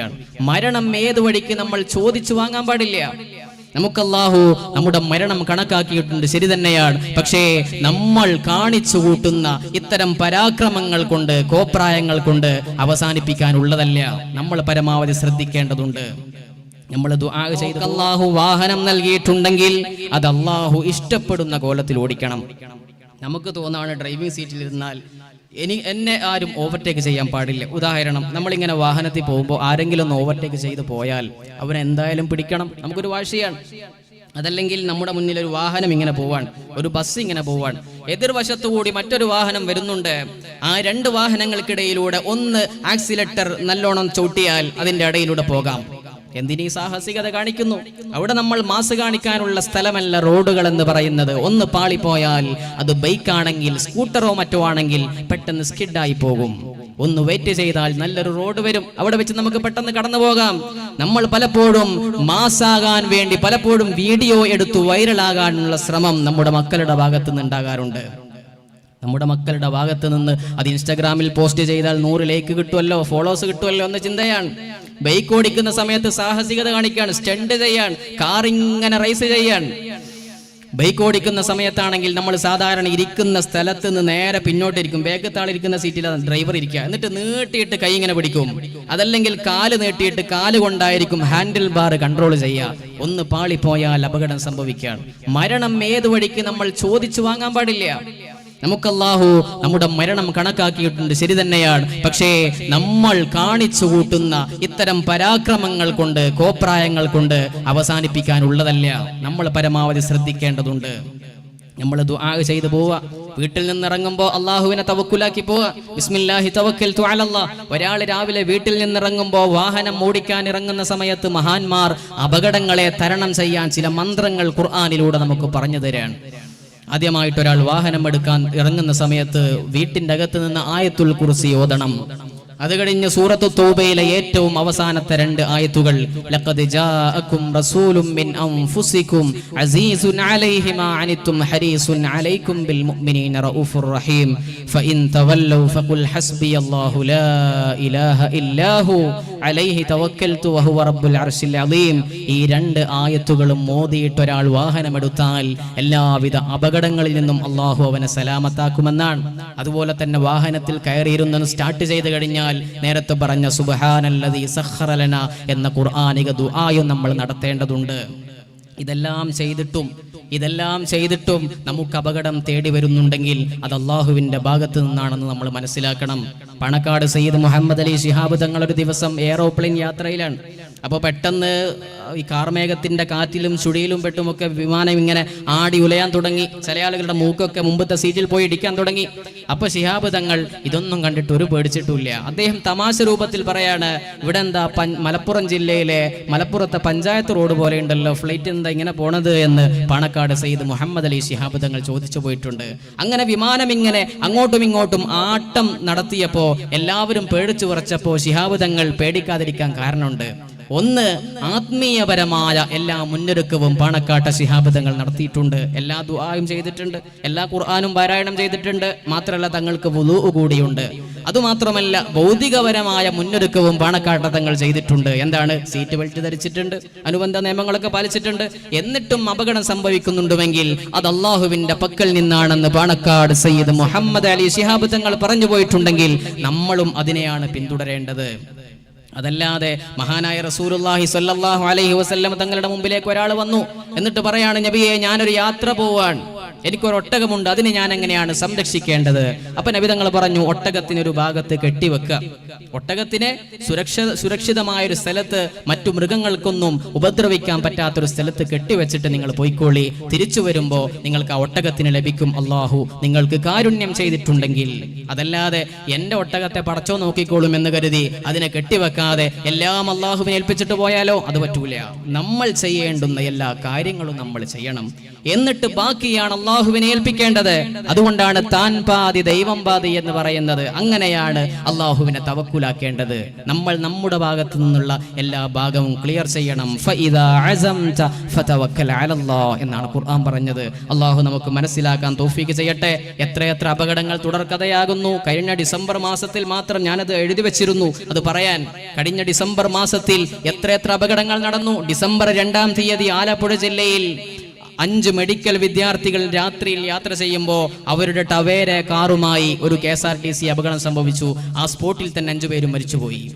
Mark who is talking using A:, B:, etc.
A: സംഭവിക്കുകയാണ് മരണം ഏത് വഴിക്ക് നമ്മൾ ചോദിച്ചു വാങ്ങാൻ പാടില്ല. നമുക്ക് അല്ലാഹു നമ്മുടെ മരണം കണക്കാക്കിയിട്ടുണ്ട്. ശരി തന്നെയാണ്. പക്ഷേ നമ്മൾ കാണിച്ചു കൂട്ടുന്ന ഇത്തരം പരാക്രമങ്ങൾ കൊണ്ട് കോപ്രായങ്ങൾ കൊണ്ട് അവസാനിപ്പിക്കാനുള്ളതല്ല. നമ്മൾ പരമാവധി ശ്രദ്ധിക്കേണ്ടതുണ്ട്. നമ്മൾ അള്ളാഹു വാഹനം നൽകിയിട്ടുണ്ടെങ്കിൽ അത് അള്ളാഹു ഇഷ്ടപ്പെടുന്ന കോലത്തിൽ ഓടിക്കണം. നമുക്ക് തോന്നാണ് ഡ്രൈവിംഗ് സീറ്റിൽ ഇരുന്നാൽ ഇനി എന്നെ ആരും ഓവർടേക്ക് ചെയ്യാൻ പാടില്ല. ഉദാഹരണം നമ്മളിങ്ങനെ വാഹനത്തിൽ പോകുമ്പോൾ ആരെങ്കിലും ഒന്ന് ഓവർടേക്ക് ചെയ്ത് പോയാൽ അവരെന്തായാലും പിടിക്കണം. നമുക്കൊരു വാശിയാണ്. അതല്ലെങ്കിൽ നമ്മുടെ മുന്നിൽ ഒരു വാഹനം ഇങ്ങനെ പോവാണ് ഒരു ബസ് ഇങ്ങനെ പോവാണ് എതിർവശത്തു കൂടി മറ്റൊരു വാഹനം വരുന്നുണ്ട്. ആ രണ്ട് വാഹനങ്ങൾക്കിടയിലൂടെ ഒന്ന് ആക്സിലേറ്റർ നല്ലോണം ചൂട്ടിയാൽ അതിന്റെ ഇടയിലൂടെ പോകാം. എന്തിനീ സാഹസികത കാണിക്കുന്നു? അവിടെ നമ്മൾ മാസ് കാണിക്കാനുള്ള സ്ഥലമല്ല റോഡുകൾ എന്ന് പറയുന്നത്. ഒന്ന് പാളിപ്പോയാൽ അത് ബൈക്കാണെങ്കിൽ സ്കൂട്ടറോ മറ്റോ ആണെങ്കിൽ പെട്ടെന്ന് സ്കിഡായി പോകും. ഒന്ന് വെയിറ്റ് ചെയ്താൽ നല്ലൊരു റോഡ് വരും. അവിടെ വെച്ച് നമുക്ക് പെട്ടെന്ന് കടന്നു പോകാം. നമ്മൾ പലപ്പോഴും മാസാകാൻ വേണ്ടി പലപ്പോഴും വീഡിയോ എടുത്തു വൈറലാകാനുള്ള ശ്രമം നമ്മുടെ മക്കളുടെ ഭാഗത്തു നിന്ന് ഉണ്ടാകാറുണ്ട് നമ്മുടെ മക്കളുടെ ഭാഗത്ത് നിന്ന് അത് ഇൻസ്റ്റാഗ്രാമിൽ പോസ്റ്റ് ചെയ്താൽ നൂറ് ലൈക്ക് കിട്ടുമല്ലോ ഫോളോസ് കിട്ടുമല്ലോ എന്ന ചിന്തയാണ്. ബൈക്ക് ഓടിക്കുന്ന സമയത്ത് സാഹസികത കാണിക്കാണ് സ്റ്റണ്ട് ചെയ്യാൻ കാർ ഇങ്ങനെ റൈസ് ചെയ്യാൻ. ബൈക്ക് ഓടിക്കുന്ന സമയത്താണെങ്കിൽ നമ്മൾ സാധാരണ ഇരിക്കുന്ന സ്ഥലത്ത് നിന്ന് നേരെ പിന്നോട്ടിരിക്കും. ബേക്കത്താളിരിക്കുന്ന സീറ്റിൽ ഡ്രൈവർ ഇരിക്കുക. എന്നിട്ട് നീട്ടിയിട്ട് കൈ ഇങ്ങനെ പിടിക്കും. അതല്ലെങ്കിൽ കാൽ നീട്ടിയിട്ട് കാൽ കൊണ്ടായിരിക്കും ഹാൻഡിൽ ബാർ കൺട്രോൾ ചെയ്യുക. ഒന്ന് പാളിപ്പോയാൽ അപകടം സംഭവിക്കുകയാണ്. മരണം ഏത് വഴിക്ക് നമ്മൾ ചോദിച്ചു വാങ്ങാൻ പാടില്ല. നമുക്കല്ലാഹു നമ്മുടെ മരണം കണക്കാക്കിയിട്ടുണ്ട്. ശരി തന്നെയാണ്. പക്ഷേ നമ്മൾ കാണിച്ചു കൂട്ടുന്ന ഇത്തരം പരാക്രമങ്ങൾ കൊണ്ട് കോപ്രായങ്ങൾ കൊണ്ട് അവസാനിപ്പിക്കാനുള്ളതല്ല. നമ്മൾ പരമാവധി ശ്രദ്ധിക്കേണ്ടതുണ്ട്. നമ്മൾ ദുആ ചെയ്തു പോവുക. വീട്ടിൽ നിന്ന് ഇറങ്ങുമ്പോൾ അള്ളാഹുവിനെ തവക്കുലാക്കി പോവുക. ബിസ്മില്ലാഹി തവക്കൽ ഒരാൾ രാവിലെ വീട്ടിൽ നിന്നിറങ്ങുമ്പോൾ വാഹനം ഓടിക്കാൻ ഇറങ്ങുന്ന സമയത്ത് മഹാന്മാർ അപകടങ്ങളെ തരണം ചെയ്യാൻ ചില മന്ത്രങ്ങൾ ഖുർആാനിലൂടെ നമുക്ക് പറഞ്ഞു തരാണ് ആദ്യമായിട്ട് ഒരാൾ വാഹനം എടുക്കാൻ ഇറങ്ങുന്ന സമയത്ത് വീട്ടിന്റെ അകത്ത് നിന്ന് ആയത്തുൽ കുറിസി ഓതണം. അത് കഴിഞ്ഞ് സൂറത്തു തൗബയിലെ ഏറ്റവും അവസാനത്തെ രണ്ട് ആയത്തുകൾ ലഖദ് ജാഅക്കും റസൂലും മിൻ അൻഫുസിക്കും അസീസുൻ അലൈഹി മാ അനിത്തും ഹരീസുൻ അലൈക്കും ബിൽ മുഅ്മിനീന റഊഫുർ റഹീം. ഫഇൻ തവല്ലൗ ഫഖുൽ ഹസ്ബിയല്ലാഹു ലാ ഇലാഹ ഇല്ലാഹു അലൈഹി തവക്കൽത്തു വഹുവ റബ്ബുൽ അർശിൽ അലീം ഈ രണ്ട് ആയത്തുകളും മോദിയിട്ട് ഒരാൾ വാഹനമെടുത്താൽ എല്ലാവിധ അപകടങ്ങളിൽ നിന്നും അള്ളാഹു അവനെ സലാമത്താക്കുമെന്നാണ്. അതുപോലെ തന്നെ വാഹനത്തിൽ കയറിയിരുന്നു സ്റ്റാർട്ട് ചെയ്ത് കഴിഞ്ഞാൽ നേരത്തെ പറഞ്ഞ സുബഹാനല്ലതി എന്ന ഖുർആാനിക ദുആയും നമ്മൾ നടത്തേണ്ടതുണ്ട്. ഇതെല്ലാം ചെയ്തിട്ടും ഇതെല്ലാം ചെയ്തിട്ടും നമുക്ക് അപകടം തേടി വരുന്നുണ്ടെങ്കിൽ അത് അള്ളാഹുവിന്റെ ഭാഗത്ത് നിന്നാണെന്ന് നമ്മൾ മനസ്സിലാക്കണം. പണക്കാട് സയ്യിദ് മുഹമ്മദ് അലി ശിഹാബ് തങ്ങൾ ഒരു ദിവസം എയറോപ്ലെയിൻ യാത്രയിലാണ്. അപ്പോൾ പെട്ടെന്ന് ഈ കാർമേഘത്തിന്റെ കാറ്റിലും ചുഴിയിലും പെട്ടുമൊക്കെ വിമാനം ഇങ്ങനെ ആടി ഉലയാൻ തുടങ്ങി. ചില ആളുകളുടെ മൂക്കൊക്കെ മുമ്പത്തെ സീറ്റിൽ പോയി ഇടിക്കാൻ തുടങ്ങി. അപ്പോൾ ശിഹാബ് തങ്ങൾ ഇതൊന്നും കണ്ടിട്ട് ഒരു പേടിച്ചിട്ടില്ല അദ്ദേഹം തമാശ രൂപത്തിൽ പറയാണ് ഇവിടെ എന്താ മലപ്പുറം ജില്ലയിലെ മലപ്പുറത്തെ പഞ്ചായത്ത് റോഡ് പോലെ ഉണ്ടല്ലോ ഫ്ലൈറ്റ് എന്താ ഇങ്ങനെ പോണത്? എന്ന് പാണക്കാട് സയ്യിദ് മുഹമ്മദ് അലി ശിഹാബ് തങ്ങൾ ചോദിച്ചു പോയിട്ടുണ്ട്. അങ്ങനെ വിമാനം ഇങ്ങനെ അങ്ങോട്ടും ഇങ്ങോട്ടും ആട്ടം നടത്തിയപ്പോ എല്ലാവരും പേടിച്ചു വിറച്ചപ്പോ ശിഹാബ് തങ്ങൾ പേടിക്കാതിരിക്കാൻ കാരണമുണ്ട്. ഒന്ന് ആത്മീയപരമായ എല്ലാ മുന്നൊരുക്കവും പാണക്കാട്ട ശിഹാബദങ്ങൾ നടത്തിയിട്ടുണ്ട്. എല്ലാ ദുആയും ചെയ്തിട്ടുണ്ട്. എല്ലാ ഖുർആാനും പാരായണം ചെയ്തിട്ടുണ്ട്. മാത്രമല്ല തങ്ങൾക്ക് വുളു കൂടിയുണ്ട്. അതുമാത്രമല്ല ഭൗതികപരമായ മുന്നൊരുക്കവും പാണക്കാട്ട തങ്ങൾ ചെയ്തിട്ടുണ്ട്. എന്താണ്? സീറ്റ് ബെൽറ്റ് ധരിച്ചിട്ടുണ്ട്. അനുബന്ധ നിയമങ്ങളൊക്കെ പാലിച്ചിട്ടുണ്ട്. എന്നിട്ടും അപകടം സംഭവിക്കുന്നുണ്ടെങ്കിൽ അത് അള്ളാഹുവിന്റെ പക്കൽ നിന്നാണെന്ന് പാണക്കാട് സയ്യിദ് മുഹമ്മദ് അലി ശിഹാബ് തങ്ങൾ പറഞ്ഞു പോയിട്ടുണ്ടെങ്കിൽ നമ്മളും അതിനെയാണ് പിന്തുടരേണ്ടത്. അതല്ലാതെ മഹാനായ റസൂലുള്ളാഹി സ്വല്ലല്ലാഹു അലൈഹി വസല്ലം തങ്ങളുടെ മുമ്പിലേക്ക് ഒരാൾ വന്നു. എന്നിട്ട് പറയാണ് നബിയെ ഞാനൊരു യാത്ര പോവാൻ എനിക്കൊരു ഒട്ടകമുണ്ട് അതിനെ ഞാൻ എങ്ങനെയാണ് സംരക്ഷിക്കേണ്ടത്? അപ്പൊ നബിതങ്ങൾ പറഞ്ഞു ഒട്ടകത്തിന് ഒരു ഭാഗത്ത് കെട്ടിവെക്കുക. ഒട്ടകത്തിനെ സുരക്ഷ സുരക്ഷിതമായ ഒരു സ്ഥലത്ത് മറ്റു മൃഗങ്ങൾക്കൊന്നും ഉപദ്രവിക്കാൻ പറ്റാത്തൊരു സ്ഥലത്ത് കെട്ടിവെച്ചിട്ട് നിങ്ങൾ പോയിക്കോളി. തിരിച്ചു വരുമ്പോ നിങ്ങൾക്ക് ആ ഒട്ടകത്തിന് ലഭിക്കും അള്ളാഹു നിങ്ങൾക്ക് കാരുണ്യം ചെയ്തിട്ടുണ്ടെങ്കിൽ. അതല്ലാതെ എന്റെ ഒട്ടകത്തെ പടച്ചോ നോക്കിക്കോളും എന്ന് കരുതി അതിനെ കെട്ടിവെക്കാതെ എല്ലാം അള്ളാഹുവിനെ ഏൽപ്പിച്ചിട്ട് പോയാലോ? അത് പറ്റൂല. നമ്മൾ ചെയ്യേണ്ടുന്ന എല്ലാ കാര്യങ്ങളും നമ്മൾ ചെയ്യണം. എന്നിട്ട് ബാക്കിയാണ് അള്ളാഹു അള്ളാഹുവിനെ ഏൽപ്പിക്കേണ്ടത്. അതുകൊണ്ടാണ് താൻ പാതി ദൈവം പാതി എന്ന് പറയുന്നത്. അങ്ങനെയാണ് അള്ളാഹുവിനെ തവക്കുലാക്കേണ്ടത്. നമ്മൾ നമ്മുടെ ഭാഗത്തു നിന്നുള്ള എല്ലാ ഭാഗവും ക്ലിയർ ചെയ്യണം. എന്നാണ് ഖുർആൻ പറഞ്ഞത്. അള്ളാഹു നമുക്ക് മനസ്സിലാക്കാൻ തോഫീക്ക് ചെയ്യട്ടെ. എത്രയെത്ര അപകടങ്ങൾ തുടർക്കഥയാകുന്നു. കഴിഞ്ഞ ഡിസംബർ മാസത്തിൽ മാത്രം ഞാനത് എഴുതി വെച്ചിരുന്നു. അത് പറയാൻ കഴിഞ്ഞ ഡിസംബർ മാസത്തിൽ എത്രയെത്ര അപകടങ്ങൾ നടന്നു. ഡിസംബർ രണ്ടാം തീയതി ആലപ്പുഴ ജില്ലയിൽ അഞ്ച് മെഡിക്കൽ വിദ്യാർത്ഥികൾ രാത്രിയിൽ യാത്ര ചെയ്യുമ്പോൾ അവരുടെ ടവേര കാറുമായി ഒരു കെ അപകടം സംഭവിച്ചു. ആ സ്പോട്ടിൽ തന്നെ അഞ്ചുപേരും മരിച്ചുപോയി.